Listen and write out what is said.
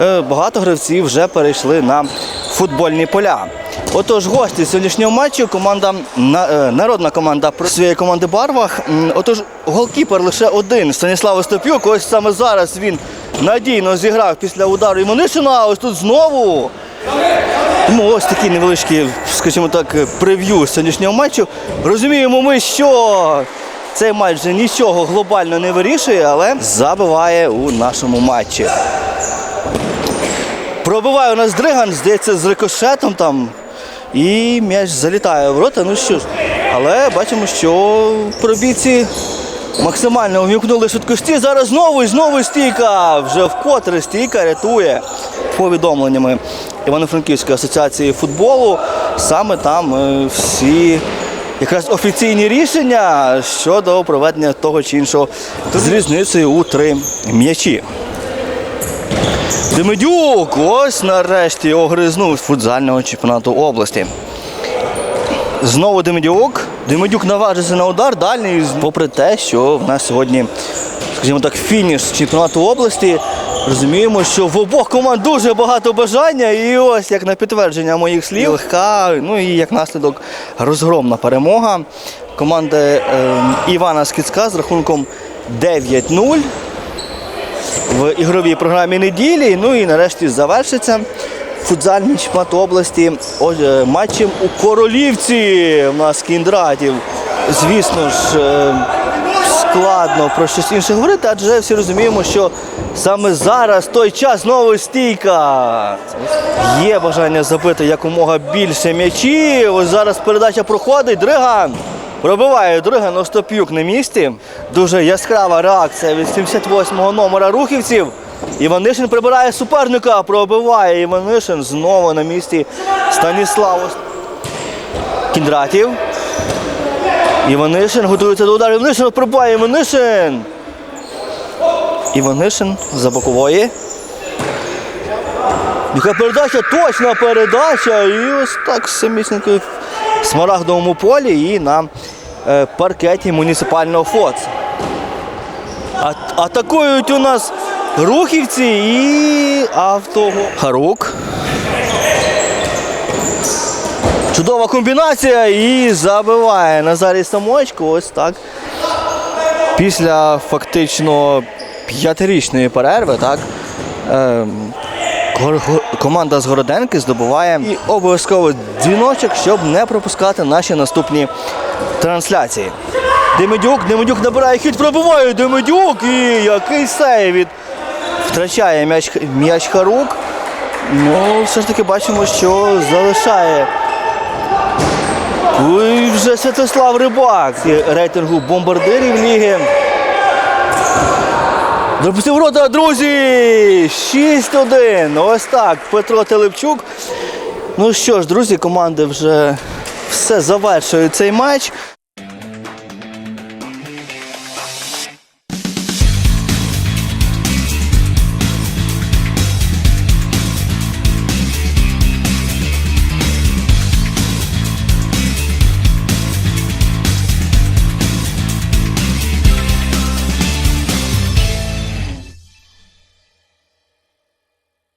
е, багато гравців вже перейшли на футбольні поля. Отож, гості сьогоднішнього матчу команда е, народна команда своєї команди барвах. Отож, голкіпер лише один Станіслав Остапюк. Ось саме зараз він надійно зіграв після удару Імонишина. А ось тут знову тому ось такі невеличкі, скажімо так, прев'ю сьогоднішнього матчу. Розуміємо ми, що цей матч вже нічого глобально не вирішує, але забиває у нашому матчі. Пробиває у нас Дриган, здається, з рикошетом там. І м'яч залітає в ворота. Ну що ж, але бачимо, що пробійці максимально увімкнули швидкості. Зараз знову і знову стійка. Вже вкотре стійка рятує повідомленнями Івано-Франківської асоціації футболу. Саме там е, всі якраз офіційні рішення щодо проведення того чи іншого з різницею у три м'ячі. Демидюк ось нарешті огризнув з футзального чемпіонату області. Знову Демидюк. Демидюк наважився на удар дальній, попри те, що в нас сьогодні, скажімо так, фініш чемпіонату області. Розуміємо, що в обох команд дуже багато бажання, і ось як на підтвердження моїх слів, легка, ну і як наслідок розгромна перемога команди е, Івана Скіцка з рахунком 9-0 в ігровій програмі неділі. Ну і нарешті завершиться футзальний чемпіонат області матчем у Королівці. У нас Кіндратів. Звісно ж, е, складно про щось інше говорити, адже всі розуміємо, що саме зараз той час знову стійка. Є бажання забити якомога більше м'ячів. Ось зараз передача проходить. Дриган. Пробиває Дриган Остап'юк на місці. Дуже яскрава реакція від 78-го номера рухівців. Іванишин прибирає суперника, пробиває Іванишин знову на місці Станіслав Кіндратів. Іванишин готується до удару. Іванишин пробиває Іванишин. Іванишин за бокової. Яка передача, точна передача. І ось так самісінько в смарагдовому полі і на паркеті муніципального ФОЦ. А, атакують у нас рухівці і авто. Харук. Чудова комбінація і забиває Назарій Самочко. Ось так. Після фактично п'ятирічної перерви, так. го- Команда з Городенки здобуває і обов'язково дзвіночок, щоб не пропускати наші наступні трансляції. Демидюк, Демидюк набирає хід, пробиває Демидюк і який сейв від втрачає м'яч, м'яч Харук. Ну, все ж таки бачимо, що залишає. Ой, вже Святослав Рибак рейтингу бомбардирів ліги. Допустив рота, друзі! 6-1. Ось так. Петро Телепчук. Ну що ж, друзі, команди вже все завершують цей матч.